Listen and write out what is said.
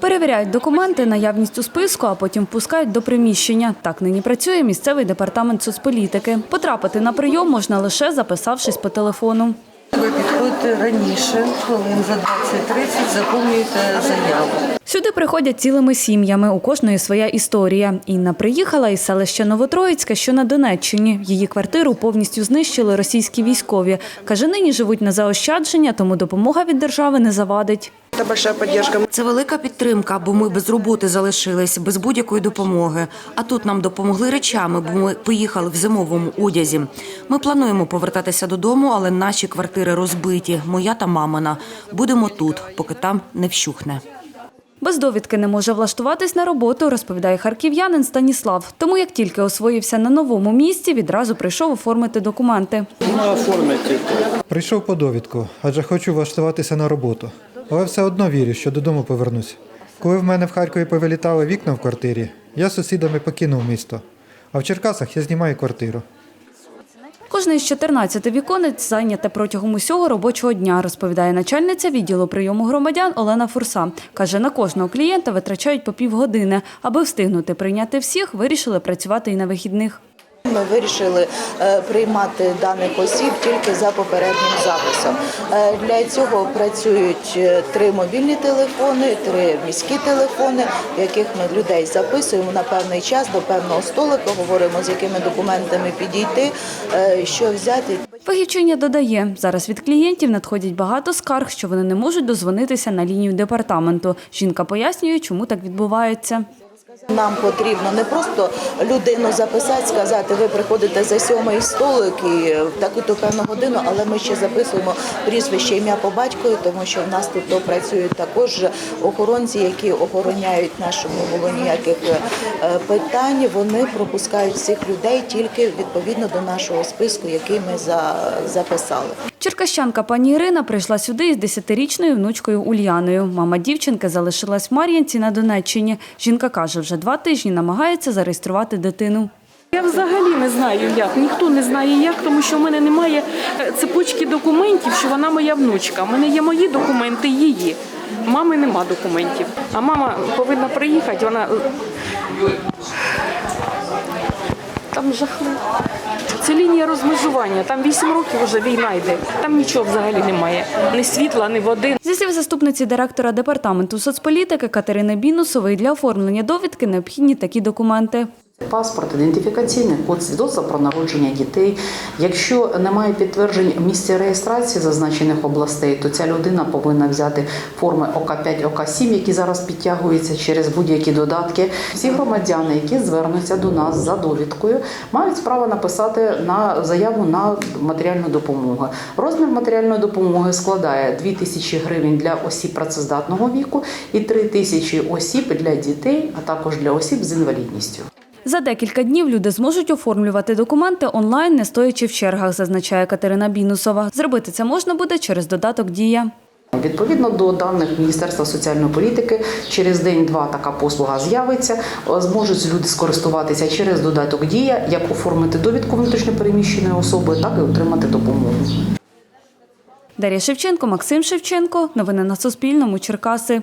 Перевіряють документи, наявність у списку, а потім впускають до приміщення. Так нині працює місцевий департамент соцполітики. Потрапити на прийом можна лише записавшись по телефону. Ви підходите раніше, хвилин за 20-30, заповнюєте заяву. Сюди приходять цілими сім'ями. У кожної своя історія. Інна приїхала із селища Новотроїцьке, що на Донеччині. Її квартиру повністю знищили російські військові. Каже, нині живуть на заощадження, тому допомога від держави не завадить. Це большая поддержка. Це велика підтримка, бо ми без роботи залишились, без будь-якої допомоги. А тут нам допомогли речами, бо ми поїхали в зимовому одязі. Ми плануємо повертатися додому, але наші квартири розбиті. Моя та мамина. Будемо тут, поки там не вщухне. Без довідки не може влаштуватись на роботу, розповідає харків'янин Станіслав. Тому як тільки освоївся на новому місці, відразу прийшов оформити документи. Прийшов по довідку, адже хочу влаштуватися на роботу. Але все одно вірю, що додому повернусь. Коли в мене в Харкові повилітали вікна в квартирі, я з сусідами покинув місто. А в Черкасах я знімаю квартиру. Кожне із 14 віконець зайняте протягом усього робочого дня, розповідає начальниця відділу прийому громадян Олена Фурса. Каже, на кожного клієнта витрачають по півгодини. Аби встигнути прийняти всіх, вирішили працювати і на вихідних. Ми вирішили е, приймати даних осіб тільки за попереднім записом. Е, Для цього працюють е, три мобільні телефони, три міські телефони, в яких ми людей записуємо на певний час до певного столика, говоримо з якими документами підійти, що взяти. Фахівчиня додає, зараз від клієнтів надходять багато скарг, що вони не можуть дозвонитися на лінію департаменту. Жінка пояснює, чому так відбувається. Нам потрібно не просто людину записати, сказати, ви приходите за сьомий столик і в таку-то певну годину, але ми ще записуємо прізвище ім'я по батькові, тому що в нас тут працюють також охоронці, які охороняють не було ніяких е, питань. Вони пропускають всіх людей тільки відповідно до нашого списку, який ми записали. Черкащанка пані Ірина прийшла сюди із 10-річною внучкою Ульяною. Мама дівчинки залишилась в Мар'янці на Донеччині. Жінка каже, вже два тижні намагається зареєструвати дитину. Я взагалі не знаю як, ніхто не знає як, тому що в мене немає е, цепочки документів, що вона моя внучка. У мене є мої документи, її. Мами нема документів. А мама повинна приїхати, вона е, там жахливо. Це лінія розмежування. Там вісім років вже війна йде. Там нічого взагалі немає. Ні світла, ні води. Зі слів заступниці директора департаменту соцполітики Катерини Бінусової для оформлення довідки необхідні такі документи. Паспорт, ідентифікаційний код, свідоцтво про народження дітей. Якщо немає підтверджень місця реєстрації зазначених областей, то ця людина повинна взяти форми ОК5, ОК7, які зараз підтягуються через будь-які додатки. Всі громадяни, які звернуться до нас за довідкою, мають право написати на заяву на матеріальну допомогу. Розмір матеріальної допомоги складає 2 тисячі гривень для осіб працездатного віку і 3 тисячі осіб для дітей, а також для осіб з інвалідністю. За декілька днів люди зможуть оформлювати документи онлайн, не стоячи в чергах, зазначає Катерина Бінусова. Зробити це можна буде через додаток Дія. Відповідно до даних Міністерства соціальної політики, через день-два така послуга з'явиться. Зможуть люди скористуватися через додаток Дія, як оформити довідку внутрішньопереміщеної особи, так і отримати допомогу. Дар'я Шевченко, Максим Шевченко. Новини на Суспільному. Черкаси.